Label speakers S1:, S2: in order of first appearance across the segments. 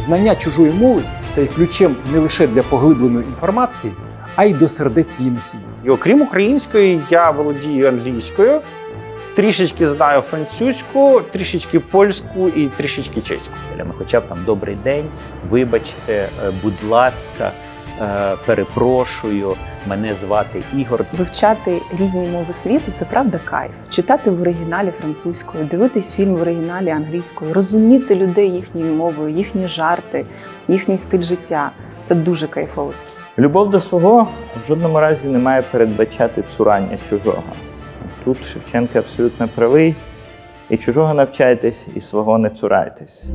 S1: Знання чужої мови стає ключем не лише для поглибленої інформації, а й до сердець її носіїв.
S2: І окрім української, я володію англійською, трішечки знаю французьку, трішечки польську і трішечки чеську.
S3: Ми хоча б там добрий день, вибачте, будь ласка, перепрошую, мене звати Ігор.
S4: Вивчати різні мови світу це правда кайф. Читати в оригіналі французькою, дивитись фільм в оригіналі англійською, розуміти людей їхньою мовою, їхні жарти, їхній стиль життя. Це дуже кайфово.
S5: Любов до свого в жодному разі не має передбачати цурання чужого. Тут Шевченко абсолютно правий. І чужого навчайтесь, і свого не цурайтесь.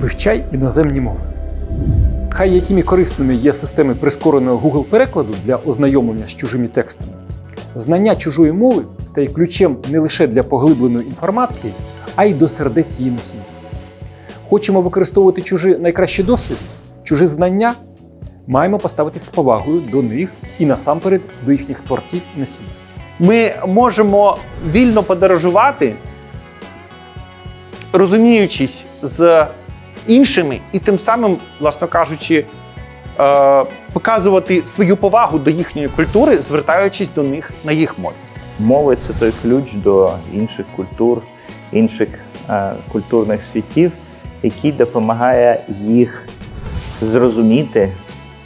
S1: Вивчай іноземні мови. Хай якими корисними є системи прискореного Google перекладу для ознайомлення з чужими текстами. Знання чужої мови стає ключем не лише для поглибленої інформації, а й до сердець її носіїв. Хочемо використовувати чужий найкращий досвід, чужі знання. Маємо поставитись з повагою до них і насамперед до їхніх творців і носіїв.
S2: Ми можемо вільно подорожувати, розуміючись з іншими, і тим самим, власно кажучи, е, показувати свою повагу до їхньої культури, звертаючись до них на їх мові.
S5: Мови це той ключ до інших культур, інших е, культурних світів, який допомагає їх зрозуміти,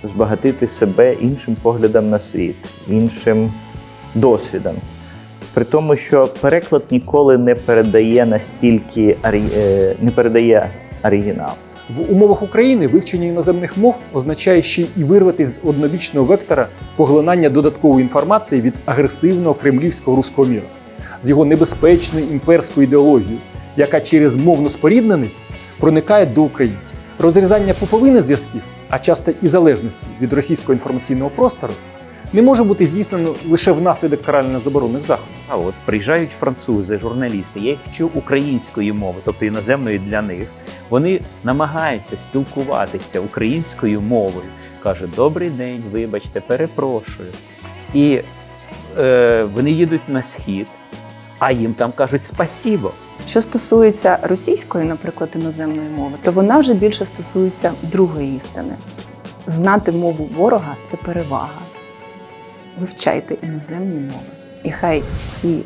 S5: збагатити себе іншим поглядом на світ, іншим досвідом. При тому, що переклад ніколи не передає настільки е, не передає оригінал.
S1: В умовах України вивчення іноземних мов означає ще й вирватися з однобічного вектора поглинання додаткової інформації від агресивного кремлівського руського міра, з його небезпечною імперською ідеологією, яка через мовну спорідненість проникає до українців. Розрізання пуповини зв'язків, а часто і залежності від російського інформаційного простору, не може бути здійснено лише внаслідок карально заборонених заходів.
S3: А от приїжджають французи, журналісти, я їх вчу української мови, тобто іноземної для них. Вони намагаються спілкуватися українською мовою. Каже, добрий день, вибачте, перепрошую. І е, вони їдуть на схід, а їм там кажуть спасібо.
S4: Що стосується російської, наприклад, іноземної мови, то вона вже більше стосується другої істини. Знати мову ворога це перевага. Вивчайте іноземні мови. І хай всі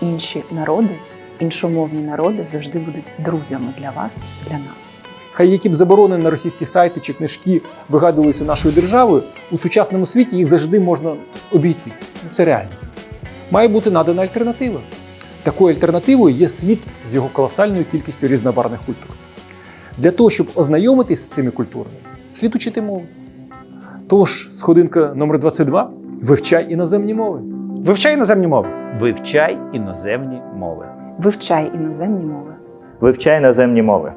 S4: інші народи, іншомовні народи завжди будуть друзями для вас, для нас.
S1: Хай які б заборони на російські сайти чи книжки вигадувалися нашою державою, у сучасному світі їх завжди можна обійти. Це реальність. Має бути надана альтернатива. Такою альтернативою є світ з його колосальною кількістю різнобарних культур. Для того, щоб ознайомитись з цими культурами, слід учити мову. Тож, сходинка номер 22 вивчай іноземні мови.
S2: Вивчай іноземні мови.
S3: Вивчай іноземні мови.
S4: Вивчай іноземні мови.
S5: Вивчай наземні мови.